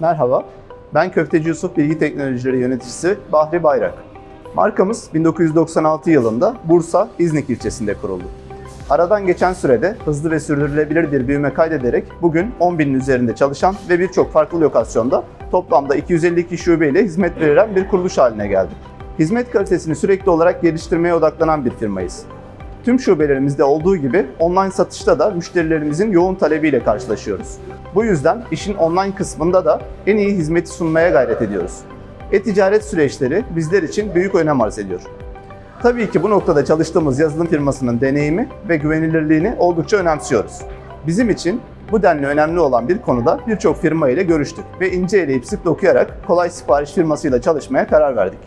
Merhaba, ben Köfteci Yusuf Bilgi Teknolojileri Yöneticisi Bahri Bayrak. Markamız 1996 yılında Bursa, İznik ilçesinde kuruldu. Aradan geçen sürede hızlı ve sürdürülebilir bir büyüme kaydederek bugün 10 binin üzerinde çalışan ve birçok farklı lokasyonda toplamda 252 şubeyle hizmet veren bir kuruluş haline geldik. Hizmet kalitesini sürekli olarak geliştirmeye odaklanan bir firmayız. Tüm şubelerimizde olduğu gibi online satışta da müşterilerimizin yoğun talebiyle karşılaşıyoruz. Bu yüzden işin online kısmında da en iyi hizmeti sunmaya gayret ediyoruz. E-ticaret süreçleri bizler için büyük önem arz ediyor. Tabii ki bu noktada çalıştığımız yazılım firmasının deneyimi ve güvenilirliğini oldukça önemsiyoruz. Bizim için bu denli önemli olan bir konuda birçok firma ile görüştük ve ince eleyip sık dokuyarak kolay sipariş firmasıyla çalışmaya karar verdik.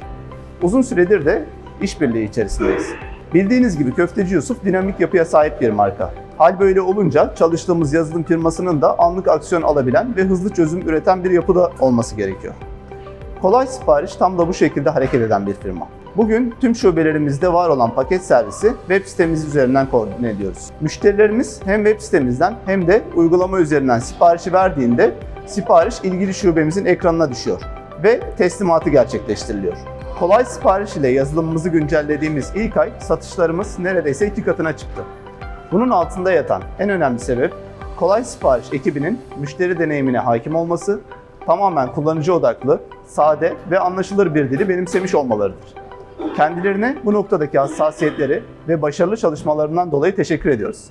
Uzun süredir de işbirliği içerisindeyiz. Bildiğiniz gibi Köfteci Yusuf dinamik yapıya sahip bir marka. Hal böyle olunca çalıştığımız yazılım firmasının da anlık aksiyon alabilen ve hızlı çözüm üreten bir yapıda olması gerekiyor. Kolay Sipariş tam da bu şekilde hareket eden bir firma. Bugün tüm şubelerimizde var olan paket servisi web sitemiz üzerinden koordine ediyoruz. Müşterilerimiz hem web sitemizden hem de uygulama üzerinden siparişi verdiğinde sipariş ilgili şubemizin ekranına düşüyor ve teslimatı gerçekleştiriliyor. Kolay Sipariş ile yazılımımızı güncellediğimiz ilk ay satışlarımız neredeyse iki katına çıktı. Bunun altında yatan en önemli sebep Kolay Sipariş ekibinin müşteri deneyimine hakim olması, tamamen kullanıcı odaklı, sade ve anlaşılır bir dili benimsemiş olmalarıdır. Kendilerine bu noktadaki hassasiyetleri ve başarılı çalışmalarından dolayı teşekkür ediyoruz.